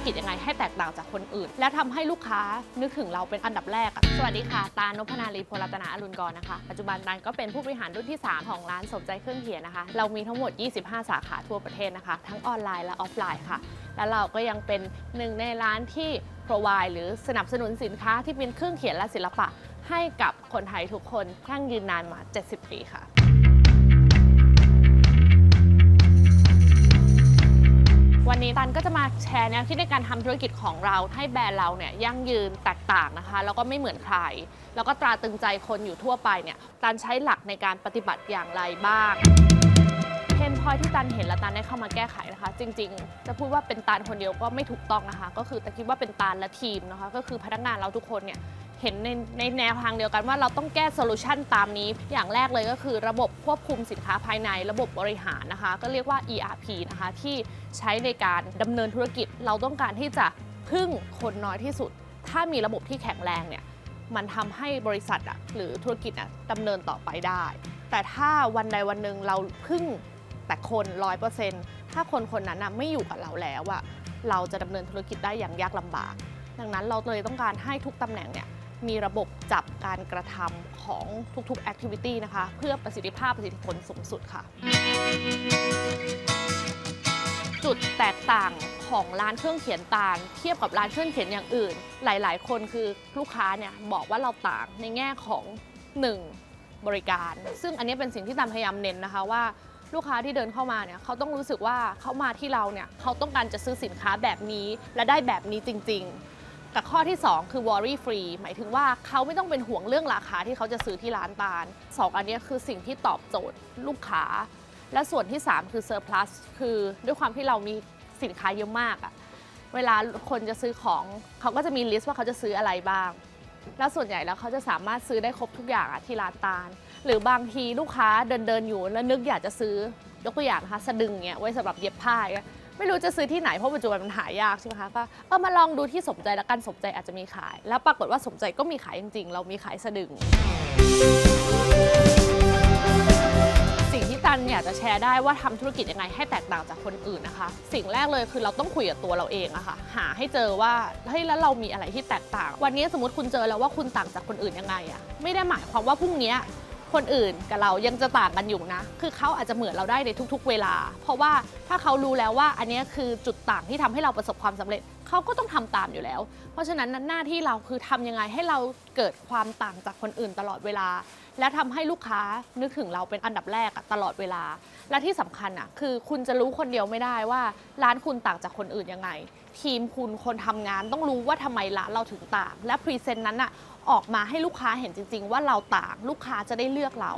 รกิจยังไงให้แตกต่างจากคนอื่น และทำให้ลูกค้านึกถึงเราเป็นอันดับแรก สวัสดีค่ะ ตาลนพนาลีโพลรัตนาอรุณกรนะคะ ปัจจุบันตาลก็เป็นผู้บริหารรุ่นที่ 3 ของร้านสมใจเครื่องเขียนนะคะ เรามีทั้งหมด 25 สาขาทั่วประเทศนะคะ ทั้งออนไลน์และออฟไลน์ค่ะ และเราก็ยังเป็นหนึ่งในร้านที่ provide หรือสนับสนุนสินค้าที่เป็นเครื่องเขียนและศิลปะ ให้กับคนไทยทุกคนยั่งยืนนานมา 70 ปีค่ะ แชร์แนวคิดในการทำธุรกิจของเราให้แบรนด์เราเนี่ยยั่งยืนแตกต่างนะคะ แล้วก็ไม่เหมือนใคร แล้วก็ตราตรึงใจคนอยู่ทั่วไปเนี่ยตันใช้หลักในการปฏิบัติอย่างไรบ้างเพนพอยที่ตันเห็นและตันได้เข้ามาแก้ไขนะคะ จริง ๆ จะพูดว่าเป็นตันคนเดียวก็ไม่ถูกต้องนะคะ ก็คือแต่คิดว่าเป็นตันและทีมนะคะ ก็คือพนักงานเราทุกคนเนี่ย เห็นในในแนวทางเดียวกันว่าเราต้องแก้โซลูชันตามนี้ อย่างแรกเลยก็คือระบบควบคุมสินค้าภายใน ระบบบริหารนะคะ ก็เรียกว่า ERP นะคะ ที่ใช้ในการดำเนินธุรกิจ เราต้องการที่จะพึ่งคนน้อยที่สุด ถ้ามีระบบที่แข็งแรงเนี่ยมันทำให้บริษัทอะหรือธุรกิจอะดำเนินต่อไปได้ แต่ถ้าวันใดวันหนึ่งเราพึ่งแต่คนร้อยเปอร์เซ็นต์ถ้าคนคนนั้นอะไม่อยู่กับเราแล้วอะเราจะดำเนินธุรกิจได้อย่างยากลำบาก ดังนั้นเราเลยต้องการให้ทุกตำแหน่งเนี่ย มีระบบจับการกระทำของทุกๆ activity นะคะ เพื่อประสิทธิภาพประสิทธิผลสูงสุดค่ะ จุดแตกต่างของร้านเครื่องเขียนตาลเทียบกับร้านเครื่องเขียนอย่างอื่น หลาย ๆ คนคือลูกค้าเนี่ยบอกว่าเราต่างในแง่ของ 1. บริการ ซึ่งอันนี้เป็นสิ่งที่ตามพยายามเน้นนะคะว่าลูกค้าที่เดินเข้ามาเนี่ยเขาต้องรู้สึกว่าเขามาที่เราเนี่ยเขาต้องการจะซื้อสินค้าแบบนี้และได้แบบนี้จริง ๆ กับข้อที่ 2 คือ worry free หมายถึงว่าเขาไม่ต้องเป็นห่วงเรื่องราคาที่เขาจะซื้อที่ร้านตาลสองอันนี้คือสิ่งที่ตอบโจทย์ลูกค้า และส่วนที่ 3 คือ surplus คือด้วยความที่เรามีสินค้าเยอะมากอะเวลาคนจะซื้อของเขาก็จะมีลิสต์ว่าเขาจะซื้ออะไรบ้าง แล้วส่วนใหญ่แล้วเขาจะสามารถซื้อได้ครบทุกอย่างอะที่ร้านตาล หรือบางทีลูกค้าเดินเดินอยู่แล้วนึกอยากจะซื้อยกตัวอย่างนะคะสะดึงเงี้ยไว้สำหรับเย็บผ้าเงี้ย ไม่รู้จะซื้อที่ไหนเพราะปัจจุบันมันหายากใช่ไหมคะก็เออมาลองดูที่สมใจแล้วกันสมใจอาจจะมีขาย แล้วปรากฏว่าสมใจก็มีขายจริงๆ เรามีขายสะดึง สิ่งที่ตันอยากจะแชร์ได้ว่าทำธุรกิจยังไงให้แตกต่างจากคนอื่นนะคะ สิ่งแรกเลยคือเราต้องคุยกับตัวเราเองอะค่ะหาให้เจอว่าเฮ้ยแล้วเรามีอะไรที่แตกต่าง วันนี้สมมติคุณเจอแล้วว่าคุณต่างจากคนอื่นยังไงอะไม่ได้หมายความว่าพรุ่งนี้ คนอื่นกับเรายังจะต่างกันอยู่นะ คือเขาอาจจะเหมือนเราได้ในทุก ๆ เวลา เพราะว่าถ้าเขารู้แล้วว่าอันนี้คือจุดต่างที่ทำให้เราประสบความสำเร็จ เขาก็ต้องทำตามอยู่แล้ว เพราะฉะนั้นหน้าที่เราคือทำยังไงให้เราเกิดความต่างจากคนอื่นตลอดเวลา และทำให้ลูกค้านึกถึงเราเป็นอันดับแรกตลอดเวลา และที่สำคัญอะคือคุณจะรู้คนเดียวไม่ได้ว่า ร้านคุณต่างจากคนอื่นยังไง ทีมคุณคนทำงานต้องรู้ว่าทำไมร้านเราถึงต่าง และพรีเซนต์นั้นอะ ออกมาให้ลูกค้าเห็นจริง ๆ ว่าเราต่างลูกค้าจะได้เลือกเรา